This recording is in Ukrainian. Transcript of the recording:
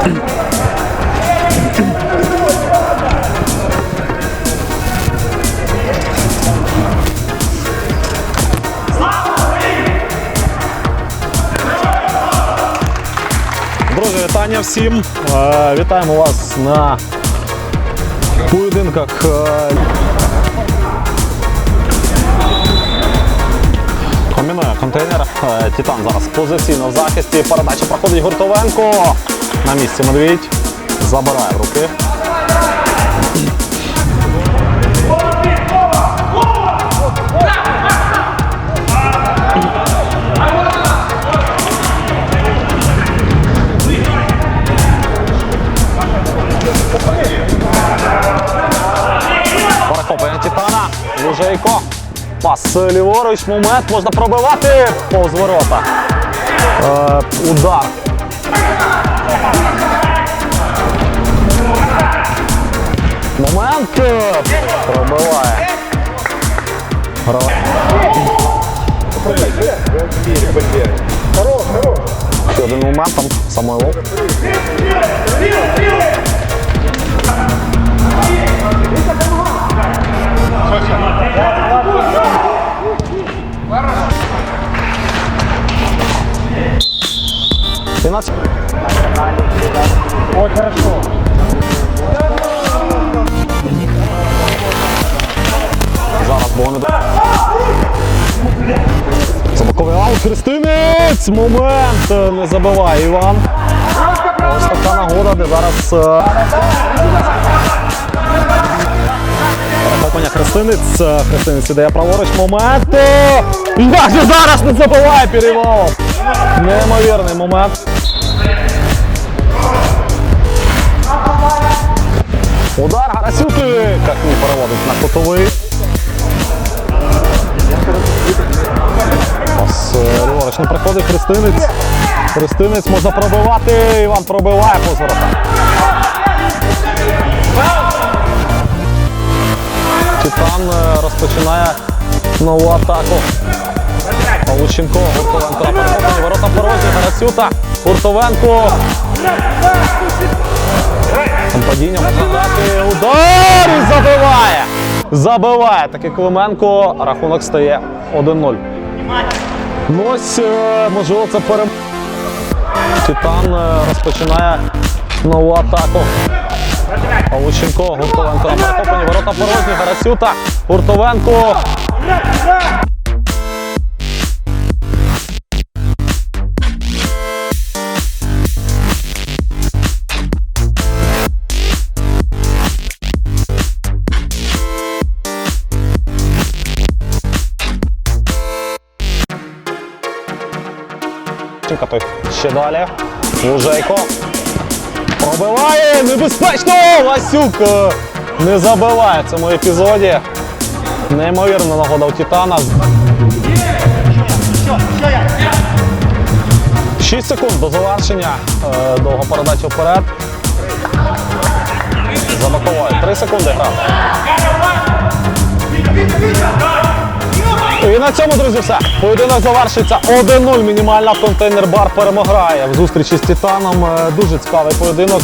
Друзі, вітання всім! Вітаємо вас на поєдинках. Титан зараз позиційно в захисті. Передача проходить Гуртовенко. На місці Медвідь. Забирає в руки. Перехоплення Титана. Лужейко. Пас ліворуч. Момент можна пробивати. Повз ворота. Е, удар. Момент. Пробиває. Ще один момент там Самойлов. Фінансів. Ой, хорошо. Зараз не до. Аут. Христинець! Момент! е, Не забиває Іван. Ось така нагода, де зараз. е, Перехоплення Христинець. Е, Христинець ідея праворуч. Момент. Як же зараз не забиває Перевалов? Неймовірний момент. Удар Гарасюки. Як він переводить на кутовий. Пас е, не приходить Христинець. Христинець можна пробивати. Іван пробиває по воротах. Титан е, розпочинає нову атаку. Павлученко, Гуртовенко на ворота порожні, Гарасюта, Гуртовенко. Там падіння можна дати. Удар і забиває. Забиває. Таки Клименко. Рахунок стає 1-0. Ну ось, е, можливо, це перем... Титан е, розпочинає нову атаку. Павлученко, Гуртовенко на перехопленні, ворота порожні, Гарасюта, Гуртовенко. Ченка той ще далі. Лужейко. Пробиває! Небезпечно! Васюк е, не забиває в цьому епізоді. Неймовірна нагода у Титана. 6 секунд до завершення. Е, Довга передача вперед. За боковою. 3 секунди гра. І на цьому, друзі, все. Поєдинок завершиться 1-0. Мінімальна контейнер бар перемагає в зустрічі з Титаном. Е, Дуже цікавий поєдинок.